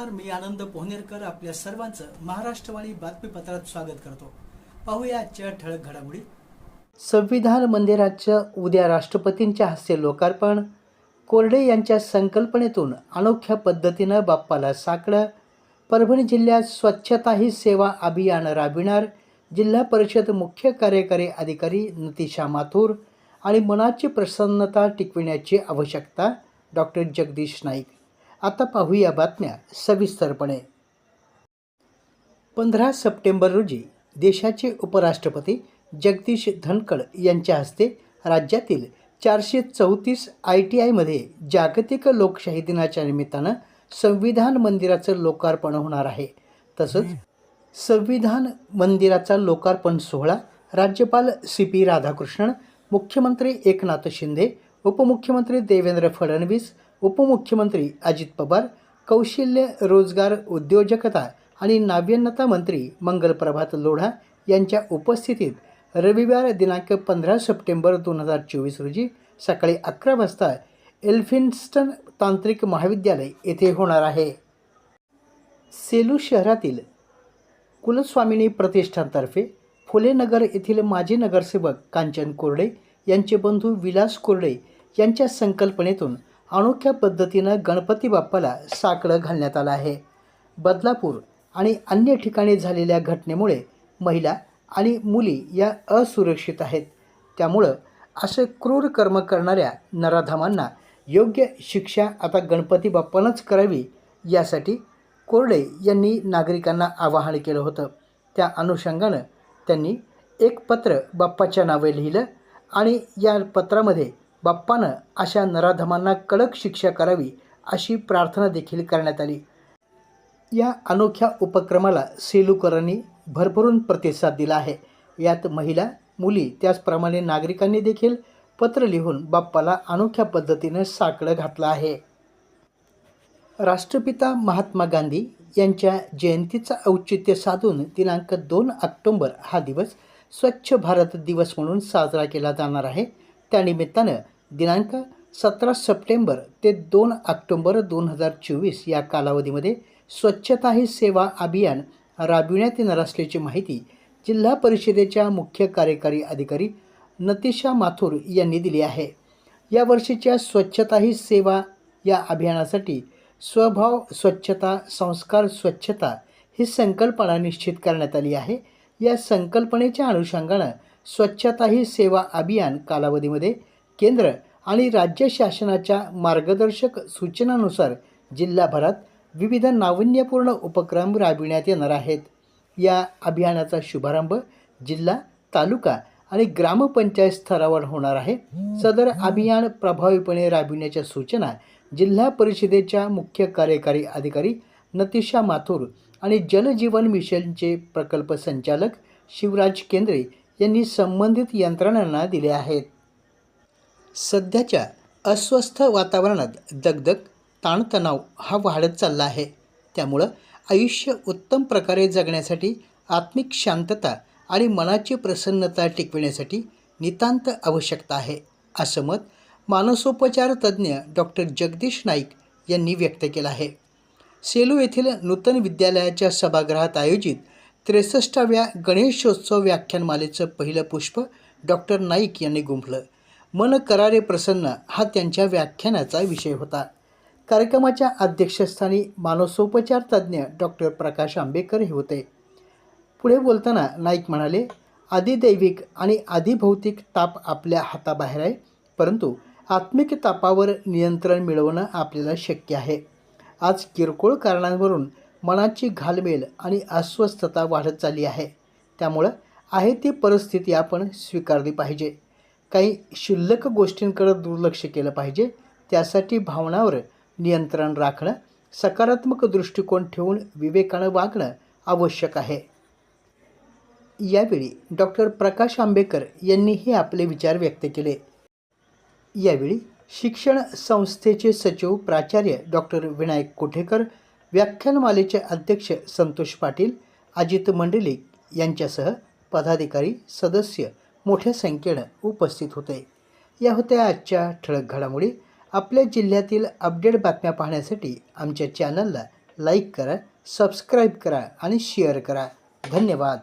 नमस्कार मी आनंद पोहनेरकर आपल्या सर्वांचं महाराष्ट्रवाणी बातमीपत्रात स्वागत करतो. पाहूया आजच्या ठळक घडामोडी. संविधान मंदिराचं उद्या राष्ट्रपतींच्या हस्ते लोकार्पण. कोरडे यांच्या संकल्पनेतून अनोख्या पद्धतीनं बाप्पाला साकडं. परभणी जिल्ह्यात स्वच्छता ही सेवा अभियान राबविणार जिल्हा परिषद मुख्य कार्यकारी अधिकारी नतिशा माथूर आणि मनाची प्रसन्नता टिकविण्याची आवश्यकता डॉक्टर जगदीश नाईक. आता पाहूया बातम्या सविस्तरपणे. पंधरा सप्टेंबर रोजी देशाचे उपराष्ट्रपती जगदीश धनखड यांच्या हस्ते राज्यातील चारशे चौतीस आय टी आयमध्ये जागतिक लोकशाही दिनाच्या निमित्तानं संविधान मंदिराचं लोकार्पण होणार आहे. तसंच संविधान मंदिराचा लोकार्पण सोहळा राज्यपाल सी पी राधाकृष्णन मुख्यमंत्री एकनाथ शिंदे उपमुख्यमंत्री देवेंद्र फडणवीस उपमुख्यमंत्री अजित पवार कौशल्य रोजगार उद्योजकता आणि नाविन्यता मंत्री मंगलप्रभात लोढा यांच्या उपस्थितीत रविवार दिनांक पंधरा सप्टेंबर दोन हजार चोवीस रोजी सकाळी अकरा वाजता एल्फिन्स्टन तांत्रिक महाविद्यालय येथे होणार आहे. सेलू शहरातील कुलस्वामिनी प्रतिष्ठानतर्फे फुलेनगर येथील माजी नगरसेवक कांचन कोरडे यांचे बंधू विलास कोरडे यांच्या संकल्पनेतून अनोख्या पद्धतीनं गणपती बाप्पाला साकडं घालण्यात आलं आहे. बदलापूर आणि अन्य ठिकाणी झालेल्या घटनेमुळे महिला आणि मुली या असुरक्षित आहेत. त्यामुळं असे क्रूर कर्म करणाऱ्या नराधामांना योग्य शिक्षा आता गणपती बाप्पानंच करावी यासाठी कोरडे यांनी नागरिकांना आवाहन केलं होतं. त्या अनुषंगानं त्यांनी एक पत्र बाप्पाच्या नावे लिहिलं आणि या पत्रामध्ये बाप्पानं अशा नराधमांना कडक शिक्षा करावी अशी प्रार्थना देखील करण्यात आली. या अनोख्या उपक्रमाला सेलूकरांनी भरभरून प्रतिसाद दिला आहे. यात महिला मुली त्याचप्रमाणे नागरिकांनी देखील पत्र लिहून बाप्पाला अनोख्या पद्धतीनं साकडं घातलं आहे. राष्ट्रपिता महात्मा गांधी यांच्या जयंतीचं औचित्य साधून दिनांक दोन ऑक्टोंबर हा दिवस स्वच्छ भारत दिवस म्हणून साजरा केला जाणार आहे. त्यानिमित्तानं दिनांक सतरा सप्टेंबर ते दोन ऑक्टोंबर दोन हजार चोवीस या कालावधीमध्ये स्वच्छता ही सेवा अभियान राबविण्यात येणार असल्याची माहिती जिल्हा परिषदेच्या मुख्य कार्यकारी अधिकारी नतिशा माथुर यांनी दिली आहे. या वर्षीच्या स्वच्छता ही सेवा या अभियानासाठी स्वभाव स्वच्छता संस्कार स्वच्छता ही संकल्पना निश्चित करण्यात आली आहे. या संकल्पनेच्या अनुषंगानं स्वच्छता ही सेवा अभियान कालावधीमध्ये केंद्र आणि राज्य शासनाच्या मार्गदर्शक सूचनानुसार जिल्हाभरात विविध नाविन्यपूर्ण उपक्रम राबविण्यात येणार आहेत. या अभियानाचा शुभारंभ जिल्हा तालुका आणि ग्रामपंचायत स्तरावर होणार आहे. सदर अभियान प्रभावीपणे राबविण्याच्या सूचना जिल्हा परिषदेच्या मुख्य कार्यकारी अधिकारी नतिशा माथुर आणि जलजीवन मिशनचे प्रकल्प संचालक शिवराज केंद्रे यांनी संबंधित यंत्रणांना दिले आहेत. सध्याच्या अस्वस्थ वातावरणात दगदग ताणतणाव हा वाढत चालला आहे. त्यामुळं आयुष्य उत्तम प्रकारे जगण्यासाठी आत्मिक शांतता आणि मनाची प्रसन्नता टिकविण्यासाठी नितांत आवश्यकता आहे असं मत मानसोपचार तज्ज्ञ डॉक्टर जगदीश नाईक यांनी व्यक्त केलं आहे. सेलू येथील नूतन विद्यालयाच्या सभागृहात आयोजित त्रेसष्टाव्या गणेशोत्सव व्याख्यानमालेचं पहिलं पुष्प डॉक्टर नाईक यांनी गुंफलं. मन करारे प्रसन्न हा त्यांच्या व्याख्यानाचा विषय होता. कार्यक्रमाच्या अध्यक्षस्थानी मानसोपचार तज्ज्ञ डॉक्टर प्रकाश आंबेकर हे होते. पुढे बोलताना नाईक म्हणाले आदिदैविक आणि आदिभौतिक ताप आपल्या हाताबाहेर आहे परंतु आत्मिक तापावर नियंत्रण मिळवणं आपल्याला शक्य आहे. आज किरकोळ कारणांवरून मनाची घालमेल आणि अस्वस्थता वाढत चालली आहे. त्यामुळं आहे ती परिस्थिती आपण स्वीकारली पाहिजे. काही शिल्लक गोष्टींकडे दुर्लक्ष केलं पाहिजे. त्यासाठी भावनावर नियंत्रण राखणं सकारात्मक दृष्टिकोन ठेवून विवेकानं वागणं आवश्यक आहे. यावेळी डॉक्टर प्रकाश आंबेकर यांनीही आपले विचार व्यक्त केले. यावेळी शिक्षण संस्थेचे सचिव प्राचार्य डॉक्टर विनायक कोठेकर व्याख्यानमालेचे अध्यक्ष संतोष पाटील अजित मंडलिक यांच्यासह पदाधिकारी सदस्य मोठ्या संख्येनं उपस्थित होते. या होत्या आजच्या ठळक घडामोडी. आपल्या जिल्ह्यातील अपडेट बातम्या पाहण्यासाठी आमच्या चॅनलला लाईक करा सबस्क्राईब करा आणि शेअर करा. धन्यवाद.